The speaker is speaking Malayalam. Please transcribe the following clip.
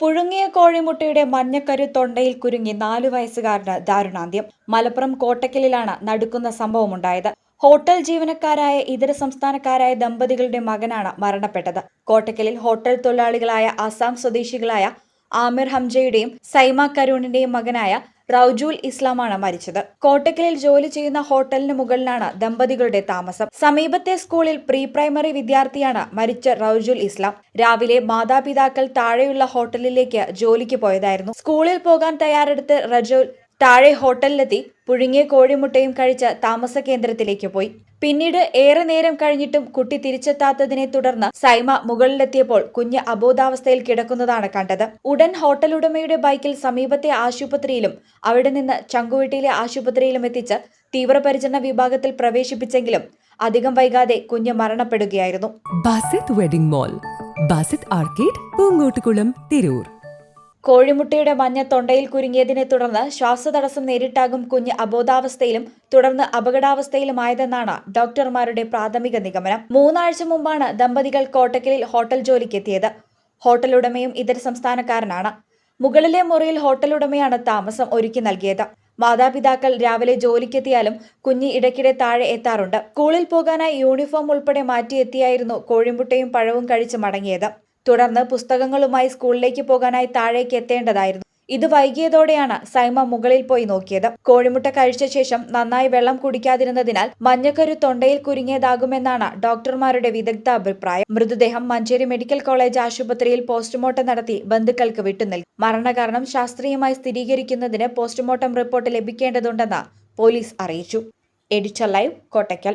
പുഴുങ്ങിയ കോഴിമുട്ടയുടെ മഞ്ഞക്കരു തൊണ്ടയിൽ കുരുങ്ങി നാലു വയസ്സുകാരന് ദാരുണാന്ത്യം. മലപ്പുറം കോട്ടക്കലിലാണ് നടുക്കുന്ന സംഭവമുണ്ടായത്. ഹോട്ടൽ ജീവനക്കാരായ ഇതര സംസ്ഥാനക്കാരായ ദമ്പതികളുടെ മകനാണ് മരണപ്പെട്ടത്. കോട്ടക്കലിൽ ഹോട്ടൽ തൊഴിലാളികളായ ആസാം സ്വദേശികളായ ആമിർ ഹംജയുടെയും സൈമ കരൂണിന്റെയും മകനായ റൌജുൽ ഇസ്ലാമാണ് മരിച്ചത്. കോട്ടക്കലിൽ ജോലി ചെയ്യുന്ന ഹോട്ടലിന് മുകളിലാണ് ദമ്പതികളുടെ താമസം. സമീപത്തെ സ്കൂളിൽ പ്രീ പ്രൈമറി വിദ്യാർത്ഥിയാണ് മരിച്ച റൌജുൽ ഇസ്ലാം. രാവിലെ മാതാപിതാക്കൾ താഴെയുള്ള ഹോട്ടലിലേക്ക് ജോലിക്ക് പോയതായിരുന്നു. സ്കൂളിൽ പോകാൻ തയ്യാറെടുത്ത് റജുൽ താഴെ ഹോട്ടലിലെത്തി പുഴുങ്ങിയ കോഴിമുട്ടയും കഴിച്ച താമസ കേന്ദ്രത്തിലേക്ക് പോയി. പിന്നീട് ഏറെ നേരം കഴിഞ്ഞിട്ടും കുട്ടി തിരിച്ചെത്താത്തതിനെ തുടർന്ന് സൈമ മുകളിലെത്തിയപ്പോൾ കുഞ്ഞ് അബോധാവസ്ഥയിൽ കിടക്കുന്നതാണ് കണ്ടത്. ഉടൻ ഹോട്ടൽ ഉടമയുടെ ബൈക്കിൽ സമീപത്തെ ആശുപത്രിയിലും അവിടെ നിന്ന് ചങ്കുവെട്ടിയിലെ ആശുപത്രിയിലും എത്തിച്ച് തീവ്രപരിചരണ വിഭാഗത്തിൽ പ്രവേശിപ്പിച്ചെങ്കിലും അധികം വൈകാതെ കുഞ്ഞ് മരണപ്പെടുകയായിരുന്നു. Basith wedding mall Basith arcade Poongottukulam Tirur കോഴിമുട്ടയുടെ മഞ്ഞ തൊണ്ടയിൽ കുരുങ്ങിയതിനെ തുടർന്ന് ശ്വാസതടസ്സം നേരിട്ടാകും കുഞ്ഞ് അബോധാവസ്ഥയിലും തുടർന്ന് അപകടാവസ്ഥയിലുമായതെന്നാണ് ഡോക്ടർമാരുടെ പ്രാഥമിക നിഗമനം. മൂന്നാഴ്ച മുമ്പാണ് ദമ്പതികൾ കോട്ടക്കലിൽ ഹോട്ടൽ ജോലിക്കെത്തിയത്. ഹോട്ടൽ ഉടമയും ഇതര സംസ്ഥാനക്കാരനാണ്. മുകളിലെ മുറിയിൽ ഹോട്ടൽ ഉടമയാണ് താമസം ഒരുക്കി നൽകിയത്. മാതാപിതാക്കൾ രാവിലെ ജോലിക്കെത്തിയാലും കുഞ്ഞ് ഇടയ്ക്കിടെ താഴെ എത്താറുണ്ട്. സ്കൂളിൽ പോകാനായി യൂണിഫോം ഉൾപ്പെടെ മാറ്റിയെത്തിയായിരുന്നു കോഴിമുട്ടയും പഴവും കഴിച്ച് മടങ്ങിയത്. തുടർന്ന് പുസ്തകങ്ങളുമായി സ്കൂളിലേക്ക് പോകാനായി താഴേക്ക് എത്തേണ്ടതായിരുന്നു. ഇത് വൈകിയതോടെയാണ് സൈമ മുകളിൽ പോയി നോക്കിയത്. കോഴിമുട്ട കഴിച്ച ശേഷം നന്നായി വെള്ളം കുടിക്കാതിരുന്നതിനാൽ മഞ്ഞക്കരു തൊണ്ടയിൽ കുരുങ്ങിയതാകുമെന്നാണ് ഡോക്ടർമാരുടെ വിദഗ്ധ അഭിപ്രായം മൃതദേഹം മഞ്ചേരി മെഡിക്കൽ കോളേജ് ആശുപത്രിയിൽ പോസ്റ്റ്മോർട്ടം നടത്തി ബന്ധുക്കൾക്ക് വിട്ടുനൽകി മരണകാരണം ശാസ്ത്രീയമായി സ്ഥിരീകരിക്കുന്നതിന് പോസ്റ്റ്മോർട്ടം റിപ്പോർട്ട് ലഭിക്കേണ്ടതുണ്ടെന്ന് പോലീസ് അറിയിച്ചു. Editor live Kottakkal.